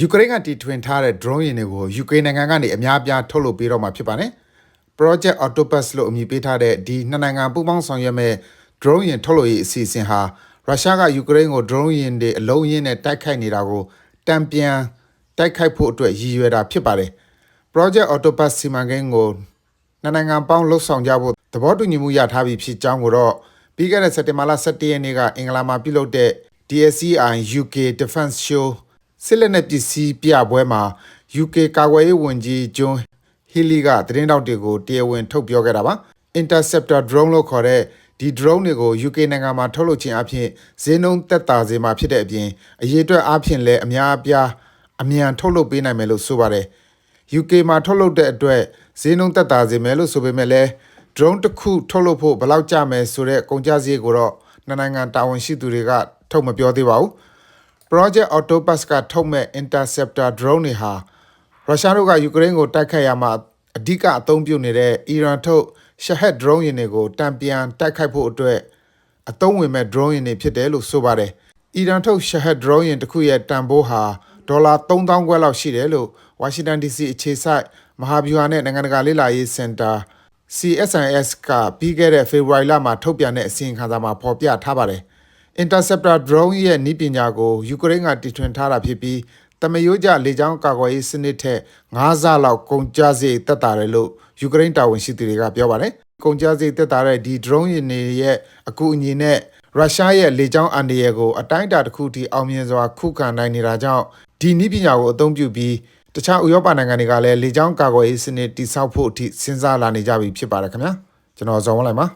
ယူကရိန်းကတီထွင်ထားတဲ့ drone ယာဉ်တွေကိုယူကရိန်းနိုင်ငံကနေအများအပြားထုတ်လုပ်ပေးတော့မှာဖြစ်ပါတယ်။ Project Octopus လို့အမည်ပေးထားတဲ့ဒီနှစ်နိုင်ငံပူးပေါင်းဆောင်ရွက်မဲ့ drone ယာဉ်ထုတ်လုပ်ရေးအစီအစဉ်ဟာရုရှားကယူကရိန်းကို drone ယာဉ်တွေအလုံးအရင်းနဲ့တိုက်ခိုက်နေတာကိုတံပြန်တိုက်ခိုက်ဖို့အတွက်ရည်ရွယ်တာဖြစ်ပါတယ်။ Project Octopus စီမံကိန်းကိုနှစ်နိုင်ငံပေါင်းလှုပ်ဆောင်ကြဖို့သဘောတူညီမှုရထားပြီဖြစ်ကြောင်းကိုတော့ပြီးခဲ့တဲ့စက်တင်ဘာလ17ရက်နေ့ကအင်္ဂလာမှာပြုလုပ်တဲ့ DSCI UK Defense Show စစ်လက်နက်ပစ္စည်းပြပွဲမှာ UK ကာကွယ်ရေးဝန်ကြီးဂျွန်ဟီလီကသတင်းတောက်တွေကိုတရားဝင်ထုတ်ပြောခဲ့တာပါ Interceptor drone လို့ခေါ်တဲ့ဒီ drone တွေကို UK နိုင်ငံမှာထုတ်လုပ်ခြင်းအပြင်ဈေးနှုန်းသက်သာစေမှာဖြစ်တဲ့အပြင်အရေးအတွက်အပြင်လည်းအများအပြားအမြန်ထုတ်လုပ်ပေးနိုင်မယ်လို့ဆိုပါတယ် UK မှာထုတ်လုပ်တဲ့အတွက်ဈေးနှုန်းသက်သာစေမယ်လို့ဆိုပေမဲ့လည်း drone တစ်ခုထုတ်လုပ်ဖို့ဘယ်လောက်ကျမယ်ဆိုတဲ့ကုန်ကျစရိတ်ကိုတော့နှစ်နိုင်ငံတာဝန်ရှိသူတွေကထုတ်မပြောသေးပါဘူး Project Octopus ကထုတ်မဲ့ Interceptor drone တွေဟာရုရှားတို့ကယူကရိန်းကိုတိုက်ခိုက်ရမှာအဓိကအသုံးပြုနေတဲ့အီရန်ထုတ် Shahed drone ယာဉ်တွေကိုတံပြန်တိုက်ခိုက်ဖို့အတွက်အသုံးဝင်မဲ့ drone ယာဉ်တွေဖြစ်တယ်လို့ဆိုပါတယ်။အီရန်ထုတ် Shahed drone ယာဉ်တစ်ခုရဲ့တန်ဖိုးဟာဒေါ်လာ3000ခွဲလောက်ရှိတယ်လို့ဝါရှင်တန် DC အခြေစိုက်မဟာဗျူဟာနဲ့နိုင်ငံတကာလေ့လာရေးစင်တာ CSIS ကပြီးခဲ့တဲ့ဖေဖော်ဝါရီလမှာထုတ်ပြန်တဲ့အစီရင်ခံစာမှာဖော်ပြထားပါတယ်။ Interceptor drone ရဲ့နည်းပညာကိုယူကရိန်းကတီထွင်ထားတာဖြစ်ပြီးတမယိုးကျလေကြောင်းကာကွယ်ရေးစနစ်ထက်9ဆလောက်ကုန်ကျစရိတ်သက်သာတယ်လို့ယူကရိန်းတာဝန်ရှိသူတွေကပြောပါတယ်။ကုန်ကျစရိတ်သက်သာတဲ့ဒီ drone ယာဉ်တွေရဲ့အကူအညီနဲ့ရုရှားရဲ့လေကြောင်းအန္တရာယ်ကိုအတိုင်းအတာတစ်ခုထိအောင်မြင်စွာခုခံနိုင်နေတာကြောင့်ဒီနည်းပညာကိုအသုံးပြုပြီးတခြားဥရောပနိုင်ငံတွေကလည်းလေကြောင်းကာကွယ်ရေးစနစ်တိစောက်ဖို့အထိစဉ်းစားလာနေကြပြီဖြစ်ပါတယ်ခင်ဗျာကျွန်တော်ဇော်ဝင်းလိုက်ပါ